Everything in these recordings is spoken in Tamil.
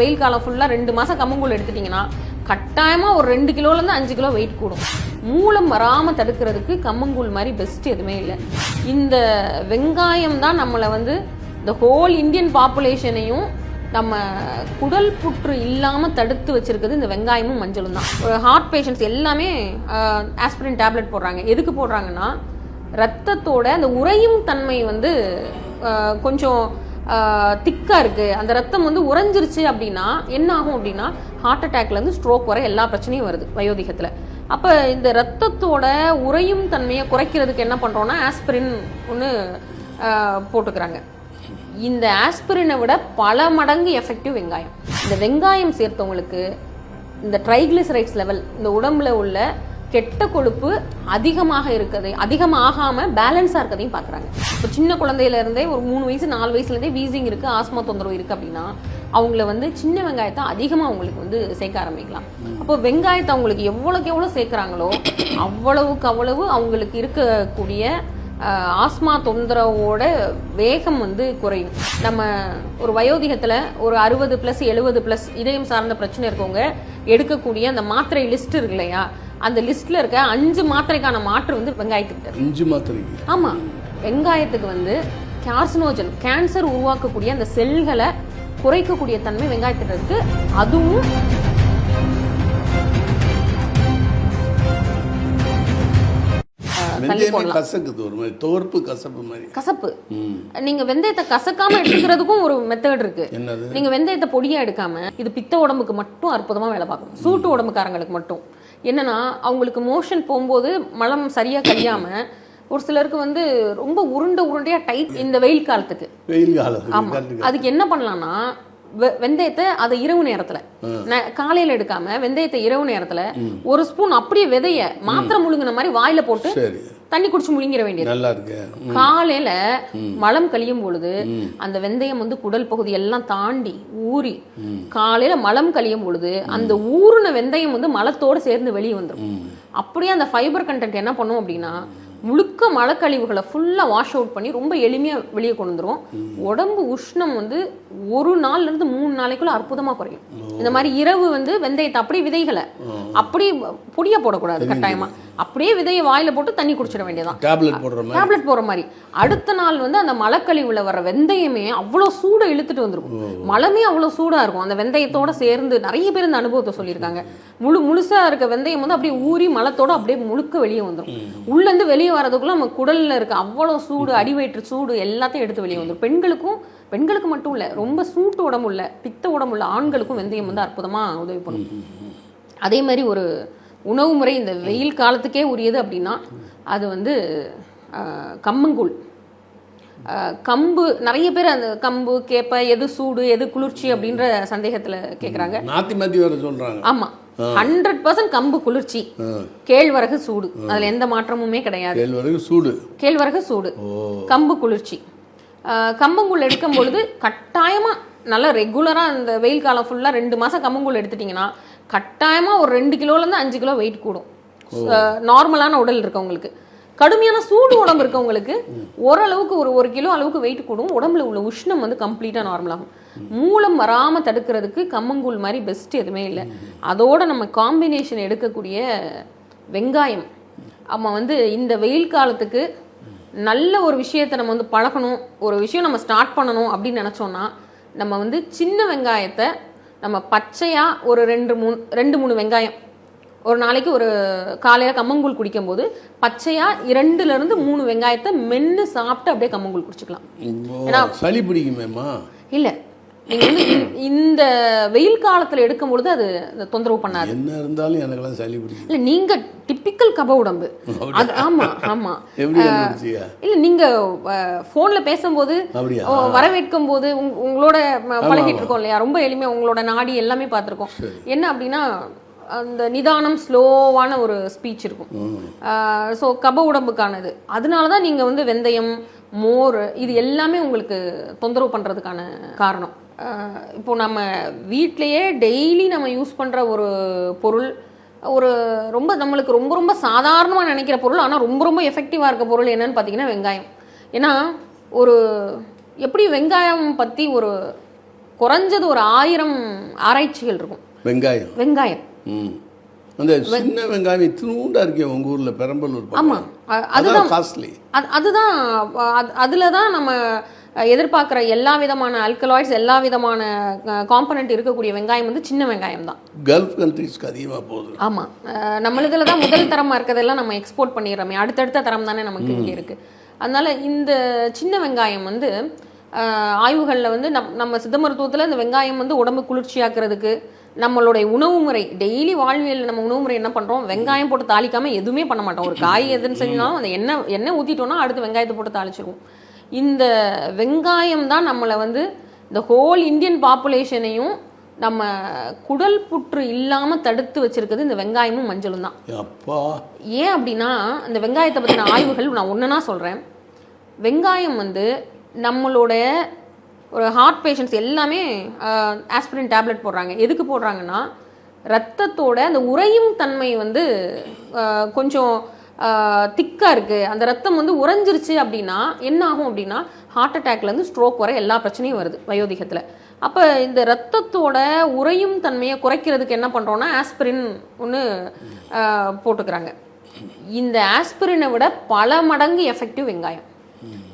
வெயில் காலம் ஃபுல்லாக ரெண்டு மாதம் கம்மங்கூழ் எடுத்துட்டிங்கன்னா கட்டாயமாக ஒரு ரெண்டு கிலோலேருந்து அஞ்சு கிலோ வெயிட் கூடும். மூலம் வராமல் தடுக்கிறதுக்கு கம்மங்கூழ் மாதிரி பெஸ்ட் எதுவுமே இல்லை. இந்த வெங்காயம் தான் நம்மளை வந்து இந்த ஹோல் இந்தியன் பாப்புலேஷனையும் நம்ம குடல் புற்று இல்லாமல் தடுத்து வச்சிருக்கிறது இந்த வெங்காயமும் மஞ்சளும் தான். ஹார்ட் பேஷண்ட்ஸ் எல்லாமே ஆஸ்பிரின் டேப்லெட் போடுறாங்க. எதுக்கு போடுறாங்கன்னா ரத்தத்தோட அந்த உறையும் தன்மை வந்து கொஞ்சம் திக்காக இருக்குது அந்த ரத்தம் வந்து உறைஞ்சிருச்சு அப்படின்னா என்ன ஆகும் அப்படின்னா ஹார்ட் அட்டாக்லேருந்து ஸ்ட்ரோக் வர எல்லா பிரச்சனையும் வருது வயோதிகத்தில். அப்போ இந்த ரத்தத்தோட உறையும் தன்மையை குறைக்கிறதுக்கு என்ன பண்ணுறோன்னா ஆஸ்பிரின் ஒன்று போட்டுக்கிறாங்க. இந்த ஆஸ்பிரினை விட பல மடங்கு எஃபெக்டிவ் வெங்காயம். இந்த வெங்காயம் சேர்த்தவங்களுக்கு இந்த ட்ரைக்ளிசரைட்ஸ் லெவல் இந்த உடம்புல உள்ள கெட்ட கொழுப்பு அதிகமாக இருக்கிறது அதிகமாகாம பேலன்ஸா இருக்கதையும் பாக்குறாங்க. இப்போ சின்ன குழந்தையில இருந்தே ஒரு மூணு வயசு நாலு வயசுல இருந்தே வீசிங் இருக்கு ஆஸ்மா தொந்தரவு இருக்கு அப்படின்னா அவங்கள வந்து சின்ன வெங்காயத்தை அதிகமா அவங்களுக்கு வந்து சேர்க்க ஆரம்பிக்கலாம். அப்போ வெங்காயத்தை அவங்களுக்கு எவ்வளவுக்கு எவ்வளவு சேர்க்கறாங்களோ அவ்வளவுக்கு அவ்வளவு அவங்களுக்கு இருக்கக்கூடிய ஆஸ்மா தொந்தரவோட வேகம் வந்து குறையும். நம்ம ஒரு வயோதிகத்துல ஒரு அறுபது பிளஸ் எழுபது பிளஸ் இதயம் சார்ந்த பிரச்சனை இருக்கவங்க எடுக்கக்கூடிய அந்த மாத்திரை லிஸ்ட் இருக்கு இல்லையா அந்த லிஸ்ட்ல இருக்க அஞ்சு மாத்திரைக்கான மாற்று வந்து வெங்காயத்துக்கிட்ட இருக்கு. அஞ்சு மாத்திரைக்கு. ஆமா. வெங்காயத்துக்கு வந்து கார்சினோஜன் கேன்சர் உருவாக்கக்கூடிய அந்த செல்களை குறைக்கக்கூடிய தன்மை வெங்காயத்துல இருக்கு. அதுவும் தள்ளி வெந்தயமே போடலாம். கசக்குது ஒரு மாதிரி துவர்ப்பு கசப்பு மாதிரி. கசப்பு. ம். நீங்க வெந்தயத்தை கசக்காம எடுத்துக்கிறதுக்கும் ஒரு மெத்தட் இருக்கு. நீங்க வெந்தயத்தை பொடியா எடுக்காம இது பித்த உடம்புக்கு மட்டும் அற்புதமா வேலை பார்க்கும். சூட்டு உடம்புக்காரங்களுக்கு மட்டும். என்னன்னா அவங்களுக்கு மோஷன் போகும்போது மலம் சரியா கழியாம ஒரு சிலருக்கு வந்து ரொம்ப உருண்டை உருண்டையா டைட் இந்த வெயில் காலத்துக்கு. வெயில் காலம். அதுக்கு என்ன பண்ணலாம்னா வெந்தயத்தை அதை இரவு நேரத்துல காலையில எடுக்காம வெந்தயத்தை இரவு நேரத்துல ஒரு ஸ்பூன் அப்படியே விதைய மாத்திரை முழுங்கின மாதிரி வாயில போட்டு தண்ணி குடிச்சு முழுங்கிற வேண்டியது. நல்லா இருக்கு. காலையில மலம் கழியும் பொழுது அந்த வெந்தயம் வந்து குடல் பகுதி எல்லாம் தாண்டி ஊறி காலையில மலம் கழியும் பொழுது அந்த ஊறின வெந்தயம் வந்து மலத்தோட சேர்ந்து வெளியே வந்துடும். அப்படியே அந்த ஃபைபர் கண்டென்ட் என்ன பண்ணும் அப்படின்னா முழுக்க மலக்கழிவுகளை ஃபுல்லா வாஷ் அவுட் பண்ணி ரொம்ப எளிமையா வெளியே கொண்டு வந்துரும். உடம்பு உஷ்ணம் வந்து ஒரு நாள்ல இருந்து மூணு நாளைக்குள்ள அற்புதமா குறையும். இந்த மாதிரி இரவு வந்து வெந்தயத்தை அப்படியே விதைகளை அப்படியே பொடியா போடக்கூடாது கட்டாயமா. அப்படியே விதையை வாயில போட்டு தண்ணி குடிச்சிட வேண்டியதான் டேப்லெட் போடுற மாதிரி. டேப்லெட் போற மாதிரி. அடுத்த நாள் வந்து அந்த மலக்கழிவுல வர வெந்தயமே அவ்வளவு சூடை இழுத்துட்டு வந்திருக்கும் மலமே அவ்வளவு சூடா இருக்கும். அந்த வெந்தயத்தோட சேர்ந்து நிறைய பேர் இந்த அனுபவத்தை சொல்லியிருக்காங்க. முழு முழுசா இருக்க வெந்தயம் வந்து அப்படியே ஊறி மலத்தோட அப்படியே முழுக்க வெளியே வந்துடும் உள்ள இருந்து வெளியே வரதுக்குள்ள நம்ம குடல்ல இருக்க அவ்வளவு சூடு அடிவயிற்று சூடு எல்லாத்தையும் எடுத்து வெளியே வந்துடும் பெண்களுக்கும் பெண்களுக்கு மட்டும் இல்ல ரொம்ப சூட்டு உடம்பு உள்ள பித்த உடம்பு உள்ள ஆண்களுக்கும் வெந்தயம் வந்து அற்புதமா உதவி பண்ணும். அதே மாதிரி ஒரு உணவு முறை இந்த வெயில் காலத்துக்கே உரியது அப்படின்னா அது வந்து கம்மங்கூழ். கம்பு நிறைய பேர் அந்த கம்பு கேப்ப எது சூடு எது குளிர்ச்சி அப்படின்ற சந்தேகத்துல கேக்குறாங்க. மாத்தி மாத்தி வேற சொல்றாங்க. ஆமா. ஹண்ட்ரட் பர்சன்ட் கம்பு குளிர்ச்சி. கேழ்வரகு சூடு. அதுல எந்த மாற்றமுமே கிடையாது. கேழ்வரகு சூடு. கேழ்வரகு சூடு. கம்பு குளிர்ச்சி. கம்பங்கூழ் எடுக்கும் பொழுது கட்டாயமா நல்லா ரெகுலரா இந்த வெயில் காலம் ஃபுல்லா ரெண்டு மாசம் கம்பங்கூழ் எடுத்துட்டீங்கன்னா கட்டாயமா ஒரு ரெண்டு கிலோல இருந்து அஞ்சு கிலோ வெயிட் கூடும். நார்மலான உடல் இருக்கவங்களுக்கு. கடுமையான சூடு உடம்பு இருக்கவங்களுக்கு ஓரளவுக்கு ஒரு ஒரு கிலோ அளவுக்கு வெயிட் கூடும். உடம்புல உள்ள உஷ்ணம் வந்து கம்ப்ளீட்டா நார்மல் ஆகும். மூலம் வராம தடுக்கிறதுக்கு கம்மங்கூழ் மாதிரி பெஸ்ட் எதுவுமே இல்லை. அதோட நம்ம காம்பினேஷன் எடுக்கக்கூடிய வெங்காயம். நம்ம வந்து இந்த வெயில் காலத்துக்கு நல்ல ஒரு விஷயத்தை நம்ம வந்து பழகணும் ஒரு விஷயம் நம்ம ஸ்டார்ட் பண்ணணும் அப்படின்னு நினச்சோன்னா நம்ம வந்து சின்ன வெங்காயத்தை நம்ம பச்சையாக ஒரு ரெண்டு மூணு ரெண்டு மூணு வெங்காயம் ஒரு நாளைக்கு ஒரு காலையில் கம்மங்கூழ் குடிக்கும்போது பச்சையாக இரண்டுலேருந்து மூணு வெங்காயத்தை மென்று சாப்பிட்டு அப்படியே கம்மங்கூழ் குடிச்சுக்கலாம். ஓ, சளி பிடிக்குமேம்மா? இல்லை நீங்கள் வந்து இந்த- வெயில் காலத்தில் எடுக்கும் பொழுது அது தொந்தரவு பண்ணாது. என்ன இருந்தாலும் எனக்கெல்லாம் சளி பிடிக்கும். இல்லை நீங்கள் டிப்பிக்கல் கப உடம்பு. அது ஆமாம் ஆமாம் இல்ல நீங்க போன்ல பேசும்போது வரவேற்கும் போது உங்க- உங்களோட பழகிட்டு இருக்கோம் இல்லையா? ரொம்ப எளிமையா உங்களோட நாடி எல்லாமே பார்த்திருக்கோம். என்ன அப்படின்னா அந்த நிதானம் ஸ்லோவான ஒரு ஸ்பீச் இருக்கும். ஸோ கப உடம்புக்கானது. அதனால தான் நீங்கள் வந்து வெந்தயம் மோர் இது எல்லாமே உங்களுக்கு தொந்தரவு பண்ணுறதுக்கான காரணம். ஆஹ் இப்போ நம்ம வீட்டிலையே டெய்லி நம்ம யூஸ் பண்ணுற ஒரு பொருள் ஒரு ரொம்ப நம்மளுக்கு ரொம்ப ரொம்ப சாதாரணமாக நினைக்கிற பொருள் ஆனால் ரொம்ப ரொம்ப எஃபெக்டிவாக இருக்க பொருள் என்னன்னு பார்த்தீங்கன்னா வெங்காயம். ஏன்னா ஒரு எப்படி வெங்காயம் பற்றி ஒரு குறைஞ்சது ஒரு ஆயிரம் ஆராய்ச்சிகள் இருக்கும். வெங்காயம். வெங்காயம். ம். அந்த சின்ன வெங்காயம் இத்தினூண்டா இருக்கே உங்க ஊர்ல பெரம்பலூர். ஆமா. அதுதான் காஸ்ட்லி அது அதுதான் அது- அதுல தான் நம்ம எதிர்பார்க்குற எல்லா விதமான அல்கலாய்ட்ஸ் எல்லா விதமான காம்பனண்ட் இருக்கக்கூடிய வெங்காயம் வந்து சின்ன வெங்காயம் தான் கல்ஃப் கண்ட்ரீஸ்க்கு அதிகமா போகுது. ஆமாம் நம்மளுதுல தான் முதல் தரமாக இருக்கிறதெல்லாம் நம்ம எக்ஸ்போர்ட் பண்ணிடுறோமே. அடுத்தடுத்த தரம் தானே நமக்கு இங்கே இருக்குது அதனால இந்த சின்ன வெங்காயம் வந்து ஆய்வுகளில் வந்து நம் நம்ம சித்த மருத்துவத்தில் இந்த வெங்காயம் வந்து உடம்பு குளிர்ச்சியாக்குறதுக்கு நம்மளுடைய உணவு முறை டெய்லி வாழ்வியல் நம்ம உணவு முறை என்ன பண்ணுறோம் வெங்காயம் போட்டு தாளிக்காம எதுவுமே பண்ண மாட்டோம். ஒரு காய் எதுன்னு செஞ்சாலும் அந்த எண்ணெய் எண்ணெய் ஊற்றிட்டோம்னா அடுத்து வெங்காயத்தை போட்டு தாளிச்சிருவோம். இந்த வெங்காயம் தான் நம்மளை வந்து இந்த ஹோல் இந்தியன் பாப்புலேஷனையும் நம்ம குடல் புற்று இல்லாம தடுத்து வச்சிருக்கிறது இந்த வெங்காயமும் மஞ்சளும் தான். அப்பா. ஏன் அப்படின்னா இந்த வெங்காயத்தை பற்றின ஆய்வுகள் நான் ஒன்றுனா சொல்கிறேன் வெங்காயம் வந்து நம்மளோட ஒரு ஹார்ட் பேஷண்ட்ஸ் எல்லாமே ஆஸ்பிரின் டேப்லெட் போடுறாங்க. எதுக்கு போடுறாங்கன்னா ரத்தத்தோட அந்த உறையும் தன்மை வந்து கொஞ்சம் திக்காக இருக்குது அந்த ரத்தம் வந்து உறைஞ்சிருச்சு அப்படின்னா என்ன ஆகும் அப்படின்னா ஹார்ட் அட்டாக்லேருந்து ஸ்ட்ரோக் வர எல்லா பிரச்சனையும் வருது வயோதிகத்தில். அப்போ இந்த ரத்தத்தோட உறையும் தன்மையை குறைக்கிறதுக்கு என்ன பண்ணுறோன்னா ஆஸ்பிரின் ஒன்று போட்டுக்கிறாங்க. இந்த ஆஸ்பிரினை விட பல மடங்கு எஃபெக்டிவ் வெங்காயம்.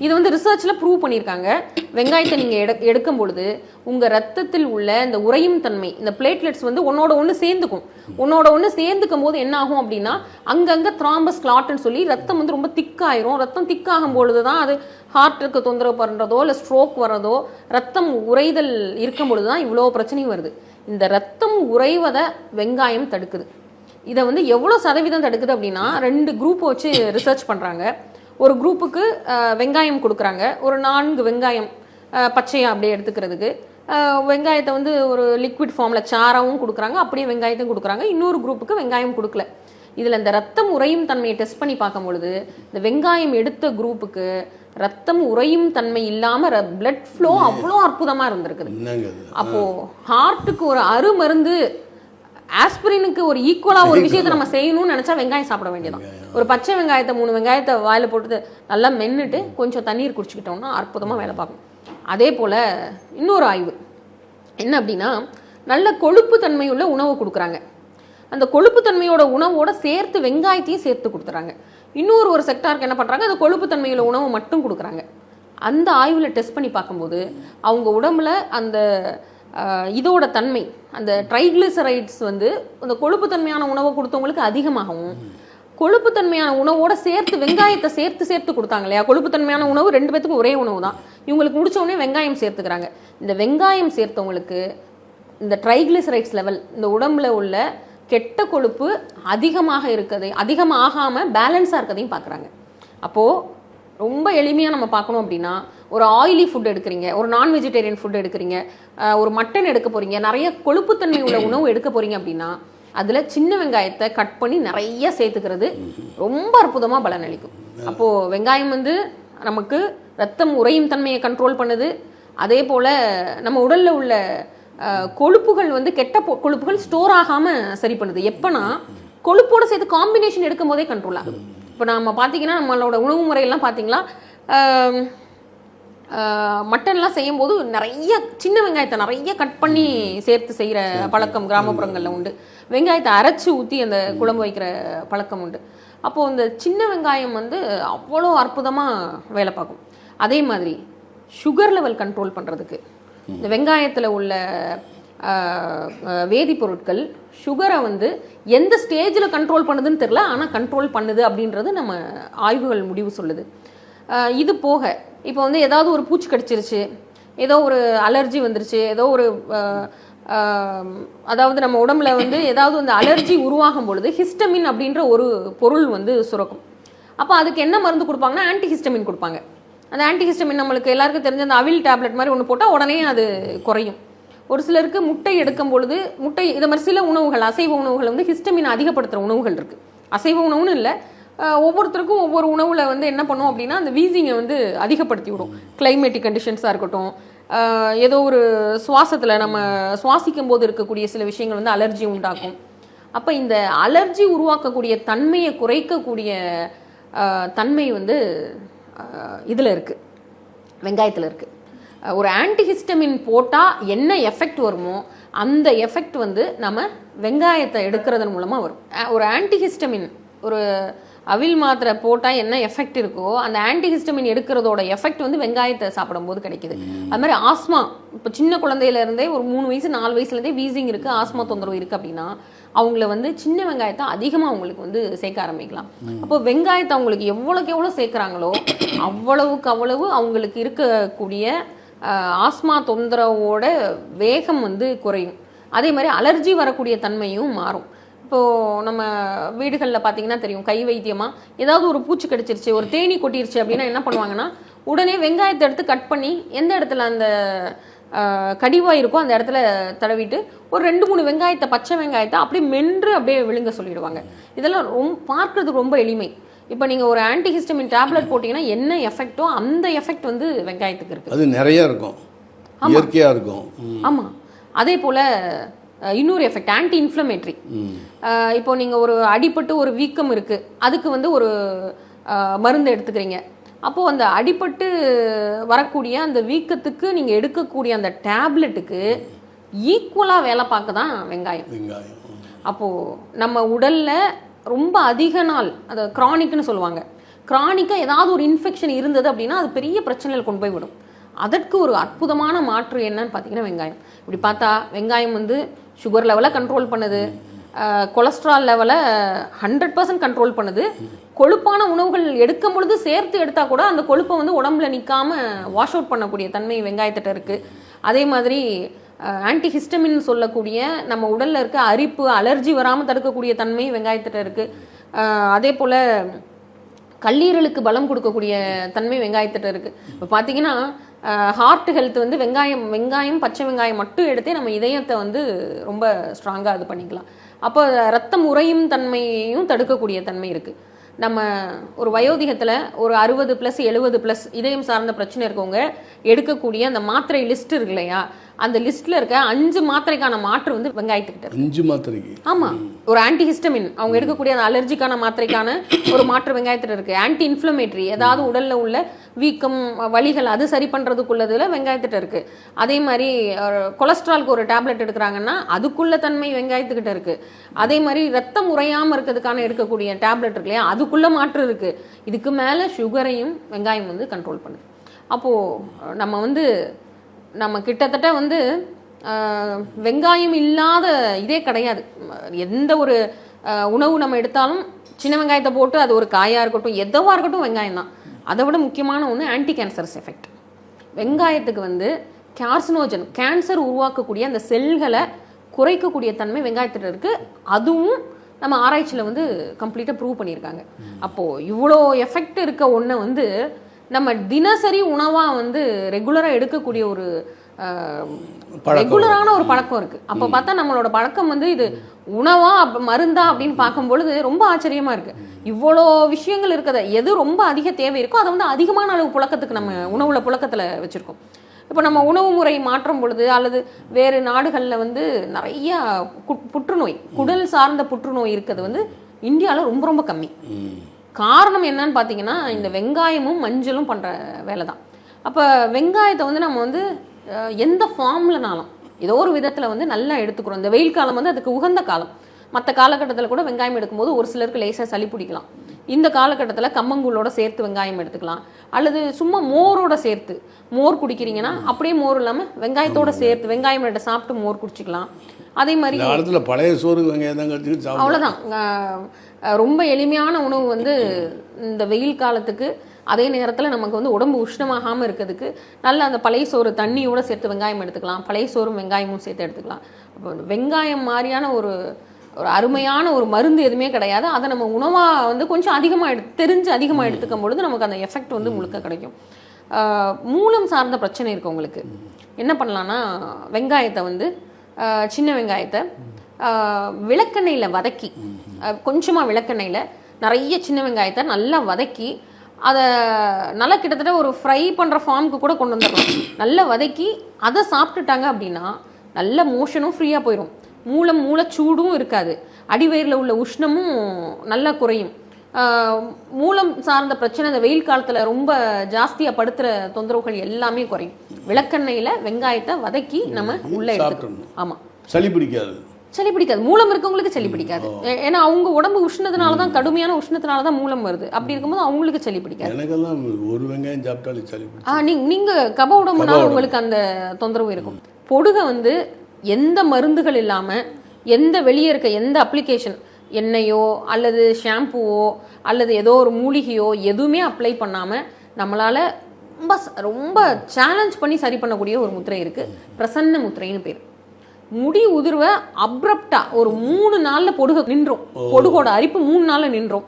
இது வந்து ரிசர்ச்சில் ப்ரூவ் பண்ணியிருக்காங்க. வெங்காயத்தை நீங்கள் எடு எடுக்கும் பொழுது உங்கள் ரத்தத்தில் உள்ள இந்த உறையும் தன்மை இந்த பிளேட்லெட்ஸ் வந்து ஒன்னோட ஒன்று சேர்ந்துக்கும். உன்னோட ஒன்று சேர்ந்துக்கும் போது என்ன ஆகும் அப்படின்னா அங்கங்கே த்ராம்பஸ் கிளாட்னு சொல்லி ரத்தம் வந்து ரொம்ப திக்காயிரும். ரத்தம் திக்காகும் பொழுது தான் அது ஹார்ட்டுக்கு தொந்தரவு பண்ணுறதோ இல்லை ஸ்ட்ரோக் வர்றதோ ரத்தம் உறைதல் இருக்கும் பொழுது தான் இவ்வளோ பிரச்சனையும் வருது. இந்த ரத்தம் உறைவதை வெங்காயம் தடுக்குது. இதை வந்து எவ்வளோ சதவீதம் தடுக்குது அப்படின்னா ரெண்டு குரூப் வச்சு ரிசர்ச் பண்ணுறாங்க ஒரு குரூப்புக்கு வெங்காயம் கொடுக்குறாங்க. ஒரு நான்கு வெங்காயம் அஹ், பச்சையா அப்படியே எடுத்துக்கிறதுக்கு. வெங்காயத்தை வந்து ஒரு லிக்விட் ஃபார்மில் சாராவும் கொடுக்குறாங்க. அப்படியே வெங்காயத்தையும் கொடுக்குறாங்க. இன்னொரு குரூப்புக்கு வெங்காயம் கொடுக்கல. இதில் இந்த ரத்தம் உறையும் தன்மையை டெஸ்ட் பண்ணி பார்க்கும் பொழுது இந்த வெங்காயம் எடுத்த குரூப்புக்கு ரத்தம் உறையும் தன்மை இல்லாமல் பிளட் ஃப்ளோ அவ்வளோ அற்புதமாக இருந்திருக்குது. என்னங்க அது அப்போ ஹார்ட்டுக்கு ஒரு அருமருந்து ஆஸ்பிரினுக்கு ஒரு ஈக்குவலா ஒரு விஷயத்தை நம்ம செய்யணும்னு நினைச்சா வெங்காயம் சாப்பிட வேண்டியதான் ஒரு பச்சை வெங்காயத்தை மூணு வெங்காயத்தை வாயில போட்டு நல்லா மென்னுட்டு கொஞ்சம் தண்ணீர் குடிச்சுக்கிட்டோம்னா அற்புதமா வேலை பார்க்கும். அதே போல இன்னொரு ஆய்வு. என்ன அப்படின்னா நல்ல கொழுப்பு தன்மையுள்ள உணவு கொடுக்குறாங்க. அந்த கொழுப்பு தன்மையோட உணவோட சேர்த்து வெங்காயத்தையும் சேர்த்து கொடுத்துறாங்க. இன்னொரு ஒரு செக்டாருக்கு என்ன பண்றாங்க அந்த கொழுப்பு தன்மையுள்ள உணவு மட்டும் கொடுக்குறாங்க. அந்த ஆய்வில் டெஸ்ட் பண்ணி பார்க்கும்போது அவங்க உடம்புல அந்த இதோட தன்மை அந்த ட்ரைக்ளிசரைட்ஸ் வந்து அந்த கொழுப்புத்தன்மையான உணவை கொடுத்தவங்களுக்கு அதிகமாகவும் கொழுப்புத்தன்மையான உணவோட சேர்த்து வெங்காயத்தை சேர்த்து சேர்த்து கொடுத்தாங்க இல்லையா? கொழுப்புத்தன்மையான உணவு ரெண்டு பேத்துக்கும் ஒரே உணவு தான். இவங்களுக்கு முடிச்சவுடனே வெங்காயம் சேர்த்துக்கிறாங்க. இந்த வெங்காயம் சேர்த்தவங்களுக்கு இந்த ட்ரைக்ளிசரைட்ஸ் லெவல் இந்த உடம்புல உள்ள கெட்ட கொழுப்பு அதிகமாக இருக்கதை அதிகமாகாமல் பேலன்ஸாக இருக்கதையும் பார்க்குறாங்க. அப்போது ரொம்ப எளிமையாக நம்ம பார்க்கணும் அப்படின்னா ஒரு ஆயிலி ஃபுட் எடுக்கிறீங்க ஒரு நான் வெஜிடேரியன் ஃபுட் எடுக்கிறீங்க ஒரு மட்டன் எடுக்க போறீங்க நிறைய கொழுப்புத்தன்மை உள்ள உணவு எடுக்க போறீங்க அப்படின்னா அதில் சின்ன வெங்காயத்தை கட் பண்ணி நிறைய சேர்த்துக்கிறது ரொம்ப அற்புதமாக பலனளிக்கும். அப்போது வெங்காயம் வந்து நமக்கு ரத்தம் உறையும் தன்மையை கண்ட்ரோல் பண்ணுது. அதே போல் நம்ம உடலில் உள்ள கொழுப்புகள் வந்து கெட்ட கொழுப்புகள் ஸ்டோர் ஆகாமல் சரி பண்ணுது. எப்போனா கொழுப்போட சேர்த்து காம்பினேஷன் எடுக்கும் போதே கண்ட்ரோல் ஆகுது இப்போ நம்ம பார்த்தீங்கன்னா நம்மளோட உணவு முறையெல்லாம் பார்த்தீங்களா மட்டன்லாம் செய்யும்போது நிறைய சின்ன வெங்காயத்தை நிறைய கட் பண்ணி சேர்த்து செய்கிற பழக்கம் கிராமப்புறங்களில் உண்டு. வெங்காயத்தை அரைச்சி ஊற்றி அந்த குழம்பு வைக்கிற பழக்கம் உண்டு. அப்போது இந்த சின்ன வெங்காயம் வந்து அவ்வளோ அற்புதமாக வேலை பார்க்கும். அதே மாதிரி சுகர் லெவல் கண்ட்ரோல் பண்ணுறதுக்கு இந்த வெங்காயத்தில் உள்ள வேதிப்பொருட்கள் சுகரை வந்து எந்த ஸ்டேஜில் கண்ட்ரோல் பண்ணுதுன்னு தெரில ஆனால் கண்ட்ரோல் பண்ணுது அப்படின்றது நம்ம ஆய்வுகள் முடிவு சொல்லுது. இது போக இப்போ வந்து ஏதாவது ஒரு பூச்சி கடிச்சிருச்சு ஏதோ ஒரு அலர்ஜி வந்துருச்சு ஏதோ ஒரு அதாவது நம்ம உடம்புல வந்து ஏதாவது அந்த அலர்ஜி உருவாகும் பொழுது ஹிஸ்டமின் அப்படின்ற ஒரு பொருள் வந்து சுரக்கும். அப்போ அதுக்கு என்ன மருந்து கொடுப்பாங்கன்னா ஆன்டிஹிஸ்டமின் கொடுப்பாங்க. அந்த ஆன்டிஹிஸ்டமின் நம்மளுக்கு எல்லாருக்கும் தெரிஞ்ச அந்த அவில் டேப்லெட் மாதிரி ஒன்று போட்டால் உடனே அது குறையும். ஒரு சிலருக்கு முட்டை எடுக்கும் பொழுது முட்டை இது மாதிரி சில உணவுகள் அசைவ உணவுகள் வந்து ஹிஸ்டமின் அதிகப்படுத்துகிற உணவுகள் இருக்குது அசைவ உணவுன்னு இல்லை ஒவ்வொருத்தருக்கும் ஒவ்வொரு உணவில் வந்து என்ன பண்ணும் அப்படின்னா அந்த வீசிங்கை வந்து அதிகப்படுத்தி விடும். கிளைமேட்டிக் கண்டிஷன்ஸாக இருக்கட்டும் ஏதோ ஒரு சுவாசத்தில் நம்ம சுவாசிக்கும் போது இருக்கக்கூடிய சில விஷயங்கள் வந்து அலர்ஜி உண்டாக்கும். அப்போ இந்த அலர்ஜி உருவாக்கக்கூடிய தன்மையை குறைக்கக்கூடிய தன்மை வந்து இதில் இருக்குது வெங்காயத்தில் இருக்குது ஒரு ஆன்டிஹிஸ்டமின் போட்டால் என்ன எஃபெக்ட் வருமோ அந்த எஃபெக்ட் வந்து நம்ம வெங்காயத்தை எடுக்கிறதன் மூலமாக வரும். ஒரு ஆன்டிஹிஸ்டமின் ஒரு அவில் மாத்திரை போட்டால் என்ன எஃபெக்ட் இருக்கோ அந்த ஆன்டிஹிஸ்டமின் எடுக்கிறதோட எஃபெக்ட் வந்து வெங்காயத்தை சாப்பிடும்போது கிடைக்குது. அது மாதிரி ஆஸ்மா இப்போ சின்ன குழந்தையில இருந்தே ஒரு மூணு வயசு நாலு வயசுலேருந்தே வீசிங் இருக்குது ஆஸ்மா தொந்தரவு இருக்குது அப்படின்னா அவங்கள வந்து சின்ன வெங்காயத்தை அதிகமாக அவங்களுக்கு வந்து சேர்க்க ஆரம்பிக்கலாம். அப்போ வெங்காயத்தை அவங்களுக்கு எவ்வளோக்கு எவ்வளோ சேர்க்குறாங்களோ அவ்வளவுக்கு அவ்வளவு அவங்களுக்கு இருக்கக்கூடிய ஆஸ்மா தொந்தரவோட வேகம் வந்து குறையும். அதே மாதிரி அலர்ஜி வரக்கூடிய தன்மையும் மாறும். இப்போது நம்ம வீடுகளில் பார்த்தீங்கன்னா தெரியும் கை வைத்தியமா? ஏதாவது ஒரு பூச்சி கடிச்சிருச்சு ஒரு தேனி கொட்டிருச்சு அப்படின்னா என்ன பண்ணுவாங்கன்னா உடனே வெங்காயத்தை எடுத்து கட் பண்ணி எந்த இடத்துல அந்த ஆஹ், கடிவாய் இருக்கோ அந்த இடத்துல தடவிட்டு ஒரு ரெண்டு மூணு வெங்காயத்தை பச்சை வெங்காயத்தை அப்படியே மென்று அப்படியே விழுங்க சொல்லிடுவாங்க. இதெல்லாம் ரொம்ப பார்க்கறதுக்கு ரொம்ப எளிமை. இப்போ நீங்கள் ஒரு ஆன்டிஹிஸ்டமின் டேப்லெட் போட்டிங்கன்னா என்ன எஃபெக்ட்டோ அந்த எஃபெக்ட் வந்து வெங்காயத்துக்கு இருக்குது அது நிறைய இருக்கும். இயற்கையாக இருக்கும். ஆமாம் அதே போல் இன்னொரு எஃபெக்ட் ஆன்டி இன்ஃப்ளமேட்ரி இப்போ நீங்கள் ஒரு அடிபட்டு ஒரு வீக்கம் இருக்குது அதுக்கு வந்து ஒரு மருந்து எடுத்துக்கிறீங்க. அப்போது அந்த அடிபட்டு வரக்கூடிய அந்த வீக்கத்துக்கு நீங்கள் எடுக்கக்கூடிய அந்த டேப்லெட்டுக்கு ஈக்குவலாக வேலை பார்க்க தான் வெங்காயம். வெங்காயம் அப்போது நம்ம உடலில் ரொம்ப அதிக நாள் அதை க்ரானிக்னு சொல்லுவாங்க. க்ரானிக்காக ஏதாவது ஒரு இன்ஃபெக்ஷன் இருந்தது அப்படின்னா அது பெரிய பிரச்சனைகள் கொண்டு போய் விடும். அதற்கு ஒரு அற்புதமான மாற்று என்னன்னு பார்த்தீங்கன்னா வெங்காயம். இப்படி பார்த்தா வெங்காயம் வந்து சுகர் லெவலை கண்ட்ரோல் பண்ணுது. கொலஸ்ட்ரால் லெவலை ஹண்ட்ரட் பர்சன்ட் கண்ட்ரோல் பண்ணுது. கொழுப்பான உணவுகள் எடுக்கும் பொழுது சேர்த்து எடுத்தால் கூட அந்த கொழுப்பை வந்து உடம்புல நிற்காம வாஷ் அவுட் பண்ணக்கூடிய தன்மை வெங்காயத்திட்ட இருக்குது அதே மாதிரி ஆன்டிஹிஸ்டமின் சொல்லக்கூடிய நம்ம உடலில் இருக்க அரிப்பு அலர்ஜி வராமல் தடுக்கக்கூடிய தன்மை வெங்காயத்திட்ட இருக்குது அதே போல் கல்லீரலுக்கு பலம் கொடுக்கக்கூடிய தன்மை வெங்காயத்திட்ட இருக்குது இப்போ பார்த்தீங்கன்னா ஹார்ட் ஹெல்த் வந்து வெங்காயம் வெங்காயம் பச்சை வெங்காயம் மட்டும் எடுத்தே நம்ம இதயத்தை வந்து ரொம்ப ஸ்ட்ராங்காக இது பண்ணிக்கலாம். அப்போ ரத்தம் உறையும் தன்மையையும் தடுக்கக்கூடிய தன்மை இருக்குது நம்ம ஒரு வயோதிகத்தில் ஒரு அறுபது ப்ளஸ் எழுபது ப்ளஸ் இதயம் சார்ந்த பிரச்சனை இருக்கவங்க எடுக்கக்கூடிய அந்த மாத்திரை லிஸ்ட் இருக்கு இல்லையா? அந்த லிஸ்ட்ல இருக்க அஞ்சு மாத்திரைக்கான மாற்று வந்து வெங்காயத்துக்கிட்ட. அஞ்சு மாத்திரைக்கு. ஆமா. ஒரு ஆன்டிஹிஸ்டமின் அவங்க எடுக்கக்கூடிய அந்த அலர்ஜிக்கான மாத்திரைக்கான ஒரு மாற்று வெங்காயத்துல இருக்கு. ஆன்டி இன்ஃப்ளமேட்டரி ஏதாவது உடல்ல உள்ள வீக்கம் வலிகள் அது சரி பண்றதுக்குள்ளதுல வெங்காயத்திட்ட இருக்கு. அதே மாதிரி கொலஸ்ட்ரால்க்கு ஒரு டேப்லெட் எடுக்கிறாங்கன்னா அதுக்குள்ள தன்மை வெங்காயத்துக்கிட்ட இருக்கு. அதே மாதிரி ரத்தம் உறையாம இருக்கிறதுக்கான எடுக்கக்கூடிய டேப்லெட் இருக்கு இல்லையா? அதுக்குள்ள மாற்று இருக்கு. இதுக்கு மேல சுகரையும் வெங்காயம் வந்து கண்ட்ரோல் பண்ணுது. அப்போ அஹ், நம்ம வந்து நம்ம கிட்டத்தட்ட வந்து வெங்காயம் இல்லாத இதே கிடையாது. எந்த ஒரு உணவு நம்ம எடுத்தாலும் சின்ன வெங்காயத்தை போட்டு அது ஒரு காயாக இருக்கட்டும் எதுவாக இருக்கட்டும் வெங்காயம் தான். அதை விட முக்கியமான ஒன்று ஆன்டி கேன்சர்ஸ் எஃபெக்ட் வெங்காயத்துக்கு வந்து கார்சினோஜன் கேன்சர் உருவாக்கக்கூடிய அந்த செல்களை குறைக்கக்கூடிய தன்மை வெங்காயத்தில் இருக்குது அதுவும் நம்ம ஆராய்ச்சியில் வந்து கம்ப்ளீட்டாக ப்ரூவ் பண்ணியிருக்காங்க. அப்போது இவ்வளோ எஃபெக்ட் இருக்க ஒன்றை வந்து நம்ம தினசரி உணவாக வந்து ரெகுலராக எடுக்கக்கூடிய ஒரு ரெகுலரான ஒரு பழக்கம் இருக்கு. அப்ப பார்த்தா நம்மளோட பழக்கம் வந்து இது உணவா மருந்தா அப்படின்னு பார்க்கும் பொழுது ரொம்ப ஆச்சரியமா இருக்கு. இவ்வளோ விஷயங்கள் இருக்கத. எது ரொம்ப அதிக தேவை இருக்கோ அதை வந்து அதிகமான அளவு புழக்கத்துக்கு நம்ம உணவுல புழக்கத்துல வச்சிருக்கோம். இப்போ நம்ம உணவு முறை மாற்றும் பொழுது அல்லது வேறு நாடுகளில் வந்து நிறைய புற்றுநோய் குடல் சார்ந்த புற்றுநோய் இருக்கிறது வந்து இந்தியாவில் ரொம்ப ரொம்ப கம்மி. காரணம் என்னன்னு பார்த்தீங்கன்னா இந்த வெங்காயமும் மஞ்சளும் பண்ணுற வேலை தான் அப்போ வெங்காயத்தை வந்து நம்ம வந்து எந்த ஃபார்ம்லனாலும் ஏதோ ஒரு விதத்தில் வந்து நல்லா எடுத்துக்கிறோம். இந்த வெயில் காலம் வந்து அதுக்கு உகந்த காலம். மற்ற காலகட்டத்தில் கூட வெங்காயம் எடுக்கும்போது ஒரு சிலருக்கு லேசாக சளி பிடிக்கலாம். இந்த காலகட்டத்தில் கம்மங்கூழோட சேர்த்து வெங்காயம் எடுத்துக்கலாம். அல்லது சும்மா மோரோட சேர்த்து. மோர் குடிக்கிறீங்கன்னா அப்படியே மோர் இல்லாமல் வெங்காயத்தோட சேர்த்து வெங்காயம் ரெட்டை சாப்பிட்டு மோர் குடிச்சிக்கலாம். அதே மாதிரி காலத்தில் பழைய சோறு வெங்காயம் அவ்வளோதான் ரொம்ப எளிமையான உணவு வந்து இந்த வெயில் காலத்துக்கு அதே நேரத்தில் நமக்கு வந்து உடம்பு உஷ்ணமாகாமல் இருக்கிறதுக்கு நல்ல அந்த பழைய சோறு தண்ணியோட சேர்த்து வெங்காயம் எடுத்துக்கலாம். பழைய சோறும் வெங்காயமும் சேர்த்து எடுத்துக்கலாம். வெங்காயம் மாதிரியான ஒரு ஒரு அருமையான ஒரு மருந்து எதுவுமே கிடையாது. அதை நம்ம உணவாக வந்து கொஞ்சம் அதிகமாக எடுத்து தெரிஞ்சு அதிகமாக எடுத்துக்கும் பொழுது நமக்கு அந்த எஃபெக்ட் வந்து முழுக்க கிடைக்கும். மூலம் சார்ந்த பிரச்சனை இருக்குது உங்களுக்கு. என்ன பண்ணலான்னா வெங்காயத்தை வந்து சின்ன வெங்காயத்தை விளக்கெண்ணெயில் வதக்கி கொஞ்சமாக விளக்கெண்ணெயில் நிறைய சின்ன வெங்காயத்தை நல்லா வதக்கி அதை நல்லா கிட்டத்தட்ட ஒரு ஃப்ரை பண்ணுற ஃபார்முக்கு கூட கொண்டு வந்துடலாம். நல்லா வதக்கி அதை சாப்பிட்டுட்டாங்க அப்படின்னா நல்ல மோஷனும் ஃப்ரீயாக போயிடும் மூலம் மூலச்சூடும் இருக்காது. அடிவயிறில் உள்ள உஷ்ணமும் நல்லா குறையும். மூலம் சார்ந்த பிரச்சனை இந்த வெயில் காலத்துல ரொம்ப ஜாஸ்தியா படுத்துற தொந்தரவுகள் எல்லாமே குறையும். விளக்கெண்ணெயில வெங்காயத்தை வதக்கி நம்ம உள்ள எடுத்துக்கணும். சாப்பிடணும். ஆமா. சளி பிடிக்காது. சளி பிடிக்காது. மூலம் இருக்கவங்களுக்கு சளி பிடிக்காது. ஏன்னா அவங்க உடம்பு உஷ்ணத்தினால தான் கடுமையான உஷ்ணத்தினால தான் மூலம் வருது. அப்படி இருக்கும்போது அவங்களுக்கு சளி பிடிக்காது. எனக்கெல்லாம் ஒரு வெங்காயம் சாப்பிட்டாலே சளி பிடிக்கும் ஆ நீங்க நீங்க கப உடம்புனால உங்களுக்கு அந்த தொந்தரவு இருக்கும். பொடுகை வந்து எந்த மருந்துகள் இல்லாம எந்த வெளியே இருக்க எந்த அப்ளிகேஷன் எண்ணெயோ அல்லது ஷாம்புவோ அல்லது ஏதோ ஒரு மூலிகையோ எதுவுமே அப்ளை பண்ணாம நம்மளால ரொம்ப ரொம்ப சேலஞ்ச் பண்ணி சரி பண்ணக்கூடிய ஒரு முத்திரை இருக்கு. பிரசன்ன முத்திரைன்னு பேர். முடி உதிர்வை அப்ரப்டா ஒரு மூணு நாள்ல பொடுக நின்றோம். பொடுகோட அரிப்பு மூணு நாள்ல நின்றோம்.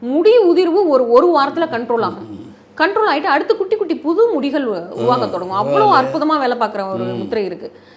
முடி உதிர்வு ஒரு ஒரு வாரத்துல கண்ட்ரோல் ஆகும். கண்ட்ரோல் ஆயிட்டு அடுத்து குட்டி குட்டி புது முடிகள் உ- உருவாக தொடங்கும். அவ்வளவு அற்புதமா வேலை பார்க்குற ஒரு முத்திரை இருக்கு.